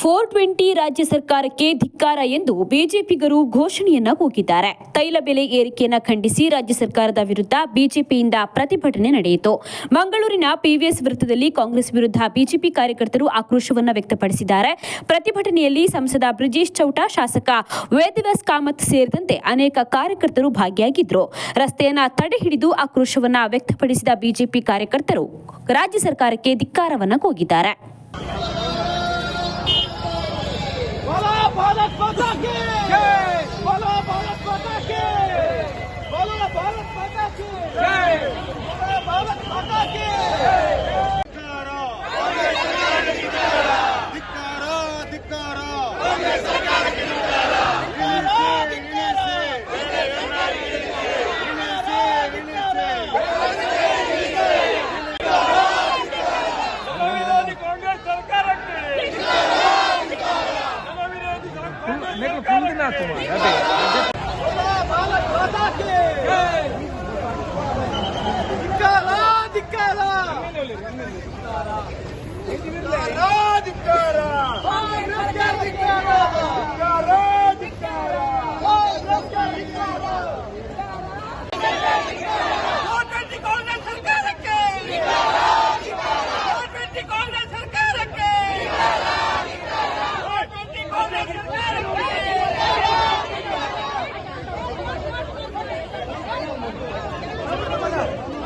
Four twenty ರಾಜ್ಯ ಸರ್ಕಾರಕ್ಕೆ ಧಿಕ್ಕಾರ ಎಂದು ಬಿಜೆಪಿಗರು ಘೋಷಣೆಯನ್ನ ಕೂಗಿದ್ದಾರೆ. ತೈಲ ಬೆಲೆ ಏರಿಕೆಯನ್ನ ಖಂಡಿಸಿ ರಾಜ್ಯ ಸರ್ಕಾರದ ವಿರುದ್ಧ ಬಿಜೆಪಿಯಿಂದ ಪ್ರತಿಭಟನೆ ನಡೆಯಿತು. ಮಂಗಳೂರಿನ ಪಿವಿಎಸ್ ವೃತ್ತದಲ್ಲಿ ಕಾಂಗ್ರೆಸ್ ವಿರುದ್ಧ ಬಿಜೆಪಿ ಕಾರ್ಯಕರ್ತರು ಆಕ್ರೋಶವನ್ನ ವ್ಯಕ್ತಪಡಿಸಿದ್ದಾರೆ. ಪ್ರತಿಭಟನೆಯಲ್ಲಿ ಸಂಸದ ಬ್ರಿಜೇಶ್ ಚೌಟಾ, ಶಾಸಕ ವೇದವ್ಯಾಸ್ ಕಾಮತ್ ಸೇರಿದಂತೆ ಅನೇಕ ಕಾರ್ಯಕರ್ತರು ಭಾಗಿಯಾಗಿದ್ದರು ರಸ್ತೆಯನ್ನ ತಡೆ ಹಿಡಿದು ಆಕ್ರೋಶವನ್ನ ವ್ಯಕ್ತಪಡಿಸಿದ ಬಿಜೆಪಿ ಕಾರ್ಯಕರ್ತರು ರಾಜ್ಯ ಸರ್ಕಾರಕ್ಕೆ ಧಿಕ್ಕಾರವನ್ನ ಕೂಗಿದ್ದಾರೆ. माता की जय बोलो भारत माता की बोलो भारत माता की जय बोलो भारत माता की ಧಿಕ್ಕಾರ ಧಿಕ್ಕಾರ ಕಾಂಗ್ರೆಸ್ मेरे को फोन देना तुम्हारा ಧಿಕ್ಕಾರ ಧಿಕ್ಕಾರ